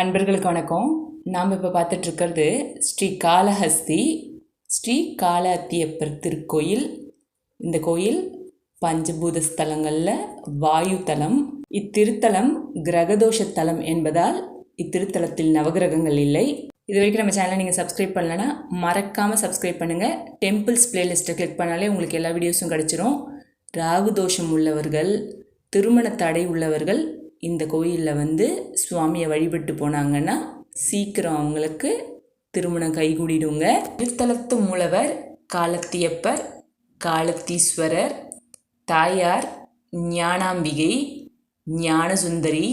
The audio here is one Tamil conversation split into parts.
அன்பர்களுக்கு வணக்கம். நாம் இப்போ பார்த்துட்டு இருக்கிறது ஸ்ரீ காளஹஸ்தி ஸ்ரீ காலஹத்தியப்பர் திருக்கோயில். இந்த கோயில் பஞ்சபூத ஸ்தலங்களில் வாயு தலம் இத்திருத்தலம் கிரகதோஷ தலம் என்பதால் இத்திருத்தலத்தில் நவகிரகங்கள் இல்லை. இது வரைக்கும் நம்ம சேனலை நீங்கள் சப்ஸ்கிரைப் பண்ணலன்னா மறக்காமல் சப்ஸ்கிரைப் பண்ணுங்கள் டெம்பிள்ஸ் பிளேலிஸ்ட்டை கிளிக் பண்ணாலே உங்களுக்கு எல்லா வீடியோஸும் கிடச்சிரும். ராகு தோஷம் உள்ளவர்கள் திருமண தடை உள்ளவர்கள் இந்த கோயிலில் வந்து சுவாமியை வழிபட்டு போனாங்கன்னா சீக்கிரம் அவங்களுக்கு திருமணம் கைகூடிடுங்க. திருத்தலத்து மூலவர் காலத்தியப்பர் காலத்தீஸ்வரர் தாயார் ஞானாம்பிகை ஞானசுந்தரி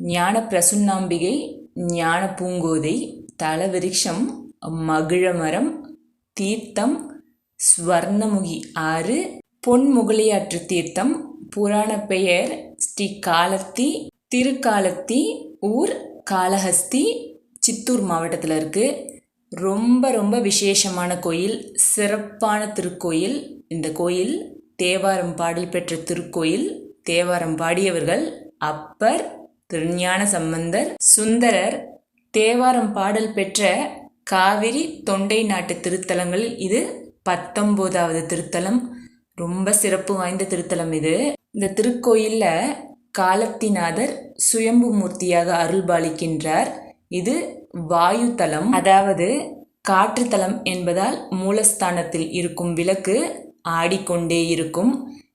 ஞான பிரசுன்னாம்பிகை ஞான பூங்கோதை தலவிருஷம் மகிழமரம் தீர்த்தம் ஸ்வர்ணமுகி ஆறு பொன்முகலியாற்று தீர்த்தம் புராண பெயர் ஸ்ரீ காலத்தி திருக்காலத்தி ஊர் காளஹஸ்தி சித்தூர் மாவட்டத்தில் இருக்குது ரொம்ப ரொம்ப விசேஷமான கோயில் சிறப்பான திருக்கோயில். இந்த கோயில் தேவாரம் பாடல் பெற்ற திருக்கோயில். தேவாரம் பாடியவர்கள் அப்பர் திருஞான சம்பந்தர் சுந்தரர். தேவாரம் பாடல் பெற்ற காவிரி தொண்டை நாட்டு திருத்தலங்களில் இது பத்தொம்போதாவது திருத்தலம். ரொம்ப சிறப்பு வாய்ந்த திருத்தலம் இது. இந்த திருக்கோயிலில் காலத்திநாதர் சுயம்பு மூர்த்தியாக அருள்பாலிக்கின்றார். இது வாயு தலம் அதாவது காற்றுத்தலம் என்பதால் மூலஸ்தானத்தில் இருக்கும் விளக்கு ஆடிக்கொண்டே இருக்கும்.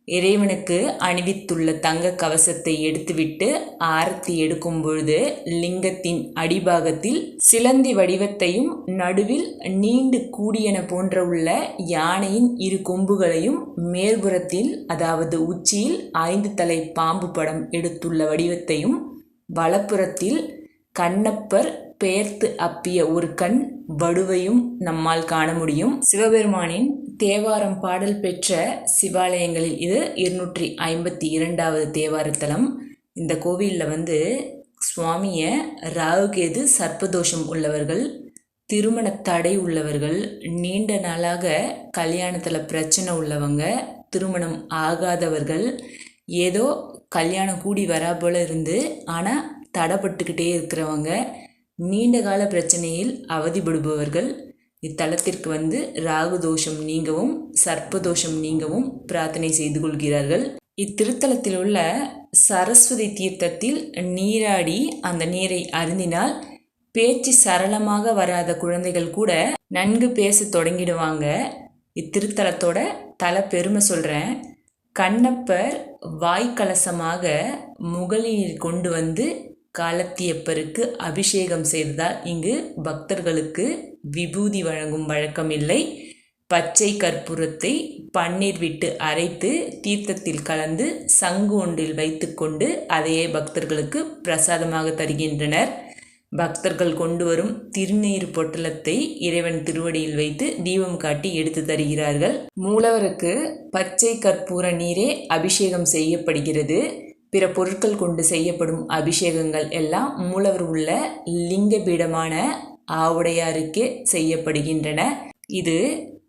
இறைவனுக்கு அணிவித்துள்ள தங்க கவசத்தை எடுத்துவிட்டு ஆரத்தி எடுக்கும் பொழுது லிங்கத்தின் அடிபாகத்தில் சிலந்தி வடிவத்தையும் நடுவில் நீண்டு கூடியன போன்ற உள்ள யானையின் இரு கொம்புகளையும் மேற்புறத்தில் அதாவது உச்சியில் ஐந்து தலை பாம்பு படம் எடுத்துள்ள வடிவத்தையும் வலப்புறத்தில் கண்ணப்பர் பெயர்த்து அப்பிய ஒரு கண் வடுவையும் நம்மால் காண முடியும். சிவபெருமானின் தேவாரம் பாடல் பெற்ற சிவாலயங்களில் இது இருநூற்றி ஐம்பத்தி இரண்டாவது தேவாரத்தலம். இந்த கோவிலில் வந்து சுவாமியை ராகுகேது சர்ப்பதோஷம் உள்ளவர்கள் திருமண தடை உள்ளவர்கள் நீண்ட நாளாக கல்யாணத்தில் பிரச்சனை உள்ளவங்க திருமணம் ஆகாதவர்கள் ஏதோ கல்யாணம் கூடி வரா போல இருந்து ஆனால் தடைப்பட்டுக்கிட்டே இருக்கிறவங்க நீண்ட கால பிரச்சனையில் அவதிப்படுபவர்கள் இத்தலத்திற்கு வந்து ராகு தோஷம் நீங்கவும் சர்ப்ப தோஷம் நீங்கவும் பிரார்த்தனை செய்து கொள்கிறார்கள். இத்திருத்தலத்தில் உள்ள சரஸ்வதி தீர்த்தத்தில் நீராடி அந்த நீரை அருந்தினால் பேச்சு சரளமாக வராத குழந்தைகள் கூட நன்கு பேச தொடங்கிடுவாங்க. இத்திருத்தலத்தோட தல பெருமை சொல்கிறேன் கண்ணப்பர் வாய்க்கலசமாக முகலில் கொண்டு வந்து காலத்தியப்பருக்கு அபிஷேகம் செய்ததால் இங்கு பக்தர்களுக்கு விபூதி வழங்கும் வழக்கம் இல்லை பச்சை கற்பூரத்தை பன்னீர் விட்டு அரைத்து தீர்த்தத்தில் கலந்து சங்கு ஒன்றில் வைத்துக்கொண்டு அதையே பக்தர்களுக்கு பிரசாதமாக தருகின்றனர். பக்தர்கள் கொண்டு வரும் திருநீர் பொட்டலத்தை இறைவன் திருவடியில் வைத்து தீபம் காட்டி எடுத்து தருகிறார்கள். மூலவருக்கு பச்சை கற்பூர நீரே அபிஷேகம் செய்யப்படுகிறது. பிற பொருட்கள் கொண்டு செய்யப்படும் அபிஷேகங்கள் எல்லாம் மூலவர் உள்ள லிங்க பீடமான ஆவுடையாருக்கே செய்யப்படுகின்றன. இது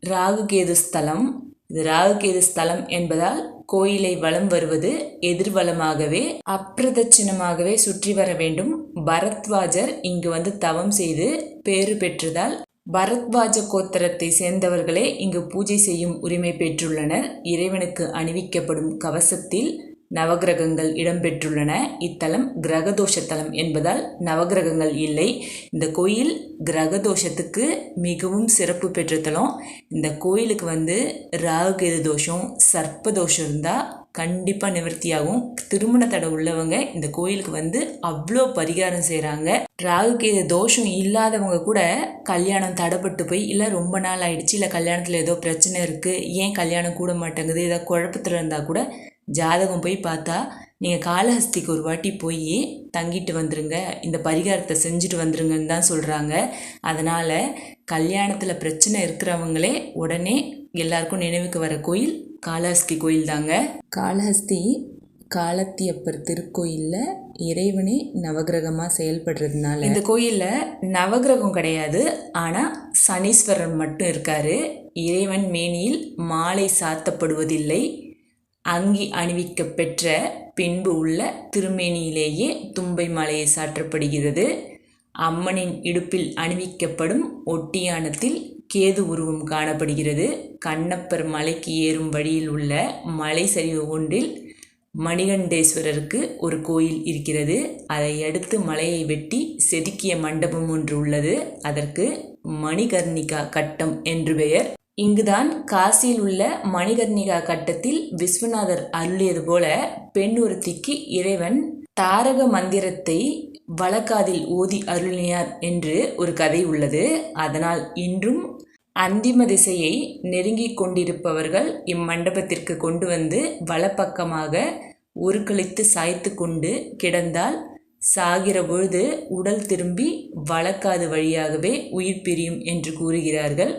ராகுகேது ஸ்தலம். இது ராகுகேது ஸ்தலம் என்பதால் கோயிலை வலம் வருவது எதிர்வலமாகவே அப்பிரதட்சிணமாகவே சுற்றி வர வேண்டும். பரத்வாஜர் இங்கு வந்து தவம் செய்து பேறு பெற்றதால் பரத்வாஜ கோத்தரத்தை சேர்ந்தவர்களே இங்கு பூஜை செய்யும் உரிமை பெற்றுள்ளனர். இறைவனுக்கு அணிவிக்கப்படும் கவசத்தில் நவகிரகங்கள் இடம்பெற்றுள்ளன. இத்தலம் கிரகதோஷ தலம் என்பதால் நவகிரகங்கள் இல்லை. இந்த கோயில் கிரகதோஷத்துக்கு மிகவும் சிறப்பு பெற்ற தலம். இந்த கோயிலுக்கு வந்து ராகுகேது தோஷம் சர்ப்ப தோஷம் இருந்தால் கண்டிப்பாக நிவர்த்தியாகும். திருமண தடை உள்ளவங்க இந்த கோயிலுக்கு வந்து அவ்வளோ பரிகாரம் செய்கிறாங்க ராகுகேது தோஷம் இல்லாதவங்க கூட கல்யாணம் தடைப்பட்டு போய் இல்லை ரொம்ப நாள் ஆயிடுச்சு. இல்லை கல்யாணத்தில் ஏதோ பிரச்சனை இருக்குது ஏன் கல்யாணம் கூட மாட்டேங்குது? ஏதோ குழப்பத்தில் இருந்தால் கூட ஜாதகம் போய் பார்த்தா நீங்கள் காளஹஸ்திக்கு ஒரு வாட்டி போய் தங்கிட்டு வந்துருங்க. இந்த பரிகாரத்தை செஞ்சுட்டு வந்துருங்கன்னு தான் சொல்கிறாங்க அதனால் கல்யாணத்தில் பிரச்சனை இருக்கிறவங்களே உடனே எல்லாருக்கும் நினைவுக்கு வர கோயில் காளஹஸ்தி கோயில் தாங்க. காளஹஸ்தி காலத்தியப்பர் திருக்கோயிலில் இறைவனே நவகிரகமாக செயல்படுறதுனால. இந்த கோயிலில் நவகிரகம் கிடையாது. ஆனால் சனீஸ்வரன் மட்டும் இருக்கார். இறைவன் மேனியில் மாலை சாத்தப்படுவதில்லை. அங்கி அணிவிக்க பெற்ற பின்பு உள்ள திருமேனியிலேயே தும்பை மாலையை சாற்றப்படுகிறது. அம்மனின் இடுப்பில் அணிவிக்கப்படும் ஒட்டியானத்தில் கேது உருவம் காணப்படுகிறது. கண்ணப்பர் மலைக்கு ஏறும் வழியில் உள்ள மலை சரிவு ஒன்றில் மணிகண்டேஸ்வரருக்கு ஒரு கோயில் இருக்கிறது. அதை அடுத்து மலையை வெட்டி செதுக்கிய மண்டபம் ஒன்று உள்ளது. அதற்கு மணிகர்ணிகா கட்டம் என்று பெயர். இங்குதான் காசியில் உள்ள மணிகர்ணிகா கட்டத்தில் விஸ்வநாதர் அருளியது போல பெண் ஒருத்திக்கு இறைவன் தாரக மந்திரத்தை வழக்காதில் ஓதி அருளினார் என்று ஒரு கதை உள்ளது. அதனால் இன்றும் அந்திம திசையை நெருங்கிக் கொண்டிருப்பவர்கள் இம்மண்டபத்திற்கு கொண்டு வந்து வலப்பக்கமாக உருக்களித்து சாய்த்து கொண்டு கிடந்தால் சாகிற பொழுது உடல் திரும்பி வழக்காது வழியாகவே உயிர் பிரியும் என்று கூறுகிறார்கள்.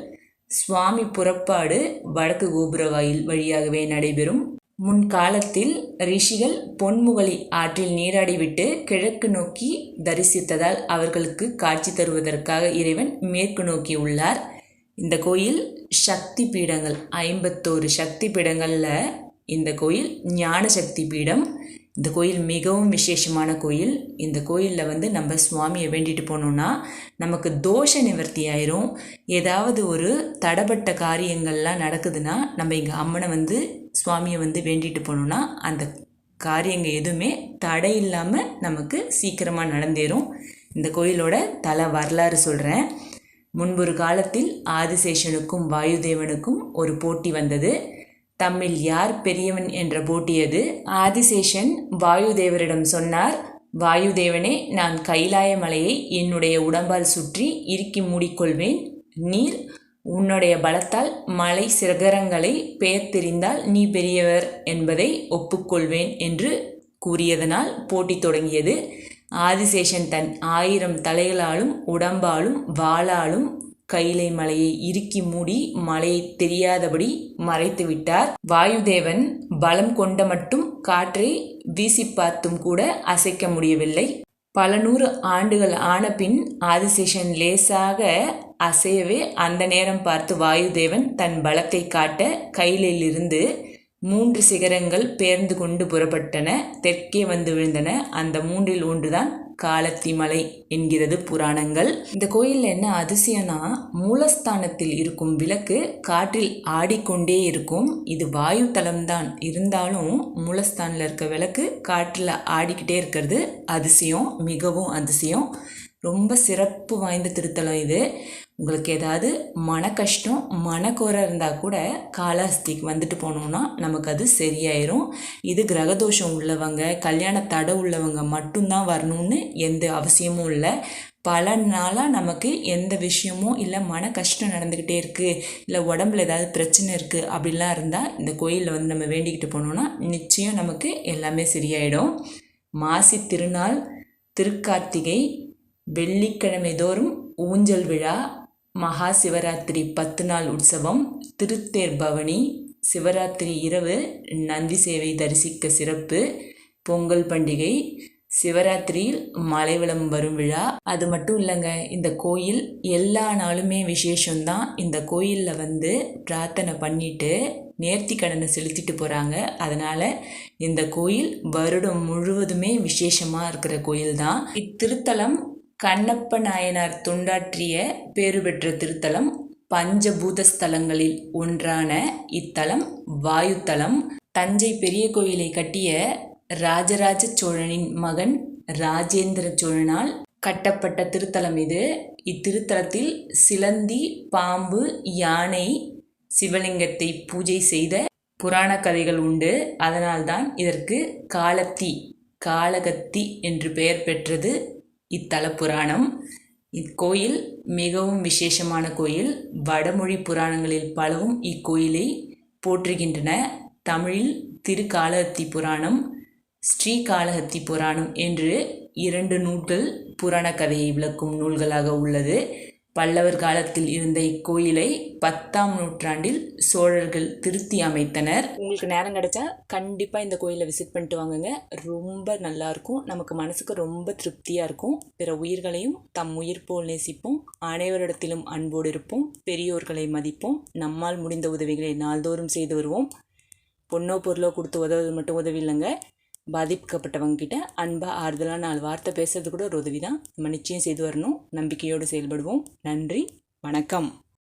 சுவாமி புறப்பாடு வடக்கு கோபுர வாயில் வழியாகவே நடைபெறும். முன்காலத்தில் ரிஷிகள் பொன்முகலி ஆற்றில் நீராடிவிட்டு கிழக்கு நோக்கி தரிசித்ததால் அவர்களுக்கு காட்சி தருவதற்காக இறைவன் மேற்கு நோக்கி உள்ளார். இந்த கோயில் சக்தி பீடங்கள் ஐம்பத்தோரு சக்தி பீடங்களில் இந்த கோயில் ஞான சக்தி பீடம். இந்த கோயில் மிகவும் விசேஷமான கோயில். இந்த கோயிலில் வந்து நம்ம சுவாமியை வேண்டிட்டு போனோம்னா நமக்கு தோஷ நிவர்த்தி ஆயிரும். ஏதாவது ஒரு தடப்பட்ட காரியங்கள்லாம் நடக்குதுன்னா நம்ம இங்கே அம்மனை வந்து சுவாமியை வந்து வேண்டிட்டு போனோம்னா அந்த காரியங்கள் எதுவுமே தடை இல்லாமல் நமக்கு சீக்கிரமாக நடந்தேறும். இந்த கோயிலோட தல வரலாறு சொல்கிறேன் முன்பொரு காலத்தில் ஆதிசேஷனுக்கும் வாயுதேவனுக்கும் ஒரு போட்டி வந்தது. தம்மில் யார் பெரியவன் என்ற போட்டியது ஆதிசேஷன் வாயுதேவரிடம் சொன்னார். வாயுதேவனே நான் கைலாய மலையை என்னுடைய உடம்பால் சுற்றி இறுக்கி மூடிக்கொள்வேன். நீர் உன்னுடைய பலத்தால் மலை சிகரங்களை பெயர்த்தெறிந்தால் நீ பெரியவர் என்பதை ஒப்புக்கொள்வேன் என்று கூறியதனால் போட்டி தொடங்கியது. ஆதிசேஷன் தன் ஆயிரம் தலைகளாலும் உடம்பாலும் வாளாலும் கைலை மலையை இறுக்கி மூடி மலையை தெரியாதபடி மறைத்து விட்டார். வாயுதேவன் பலம் கொண்ட மட்டும் காற்றை வீசி பார்த்தும் கூட அசைக்க முடியவில்லை. பல நூறு ஆண்டுகள் ஆன பின் ஆதிசேஷன் லேசாக அசையவே அந்த நேரம் பார்த்து வாயுதேவன் தன் பலத்தை காட்ட கையிலிருந்து மூன்று சிகரங்கள் பேர்ந்து கொண்டு புறப்பட்டன. தெற்கே வந்து விழுந்தன. அந்த மூன்றில் ஒன்றுதான் காலத்தி மலை என்கிறது புராணங்கள். இந்த கோயிலில் என்ன அதிசயம்னா மூலஸ்தானத்தில் இருக்கும் விளக்கு காற்றில் ஆடிக்கொண்டே இருக்கும். இது வாயு தளம்தான் இருந்தாலும் மூலஸ்தானில் இருக்க விளக்கு காற்றில் ஆடிக்கிட்டே இருக்கிறது அதிசயம் மிகவும் அதிசயம். ரொம்ப சிறப்பு வாய்ந்த திருத்தலம் இது. உங்களுக்கு ஏதாவது மன கஷ்டம் மனக்குறை இருந்தால் கூட காலாஸ்திக்கு வந்துட்டு போனோம்னா நமக்கு அது சரியாயிரும். இது கிரகதோஷம் உள்ளவங்க கல்யாண தடை உள்ளவங்க மட்டும்தான் வரணும்னு எந்த அவசியமும் இல்லை. பல நாளாக நமக்கு எந்த விஷயமும் இல்லை மன கஷ்டம் நடந்துக்கிட்டே இருக்குது இல்லை உடம்புல ஏதாவது பிரச்சனை இருக்குது அப்படிலாம் இருந்தால் இந்த கோயிலில் வந்து நம்ம வேண்டிக்கிட்டு போனோம்னா நிச்சயம் நமக்கு எல்லாமே சரியாயிடும். மாசி திருநாள் திருக்கார்த்திகை வெள்ளிக்கிழமை தோறும் ஊஞ்சல் விழா மகா சிவராத்திரி பத்து நாள் உற்சவம் திருத்தேர் பவனி சிவராத்திரி இரவு நந்தி சேவை தரிசிக்க சிறப்பு பொங்கல் பண்டிகை சிவராத்திரியில் மலைவளம் வரும் விழா. அது மட்டும் இல்லைங்க இந்த கோயில் எல்லா நாளுமே விசேஷம்தான். இந்த கோயிலில் வந்து பிரார்த்தனை பண்ணிட்டு நேர்த்தி கடனை செலுத்திட்டு போகிறாங்க அதனால் இந்த கோயில் வருடம் முழுவதுமே விசேஷமாக இருக்கிற கோயில் தான் இத்திருத்தலம் கண்ணப்ப நாயனார் தொண்டாற்றிய பேறு பெற்ற திருத்தலம் பஞ்சபூத ஸ்தலங்களில் ஒன்றான இத்தலம் வாயுத்தலம். தஞ்சை பெரிய கோயிலை கட்டிய ராஜராஜ சோழனின் மகன் ராஜேந்திர சோழனால் கட்டப்பட்ட திருத்தலம் இது. இத்திருத்தலத்தில் சிலந்தி பாம்பு யானை சிவலிங்கத்தை பூஜை செய்த புராண கதைகள் உண்டு. அதனால்தான் இதற்கு காலத்தி காலகத்தி என்று பெயர் பெற்றது. இத்தல புராணம் இக்கோயில் மிகவும் விசேஷமான கோயில். வடமொழி புராணங்களில் பலவும் இக்கோயிலை போற்றுகின்றன. தமிழில் திருக்காலஹத்தி புராணம் ஸ்ரீகாலஹத்தி புராணம் என்று இரண்டு நூல்கள் புராண கதையை விளக்கும் நூல்களாக உள்ளது. பல்லவர் காலத்தில் இருந்த இக்கோயிலை பத்தாம் நூற்றாண்டில் சோழர்கள் திருத்தி அமைத்தனர். உங்களுக்கு நேரம் கிடைச்சா கண்டிப்பாக இந்த கோயிலை விசிட் பண்ணிட்டு வாங்குங்க. ரொம்ப நல்லா இருக்கும். நமக்கு மனசுக்கு ரொம்ப திருப்தியாக இருக்கும். பிற உயிர்களையும் தம் உயிர் போல் நேசிப்போம். அனைவரிடத்திலும் அன்போடு இருப்போம். பெரியோர்களை மதிப்போம். நம்மால் முடிந்த உதவிகளை நாள்தோறும் செய்து வருவோம். பொண்ணோ பொருளோ கொடுத்து உதவுவது மட்டும் உதவி இல்லைங்க. பாதிக்கப்பட்டவங்ககிட்ட அன்பாக ஆறுதலாக நாலு வார்த்தை பேசுறது கூட ஒரு உதவி தான் நம்ம நிச்சயம் செய்து வரணும். நம்பிக்கையோடு செயல்படுவோம். நன்றி. வணக்கம்.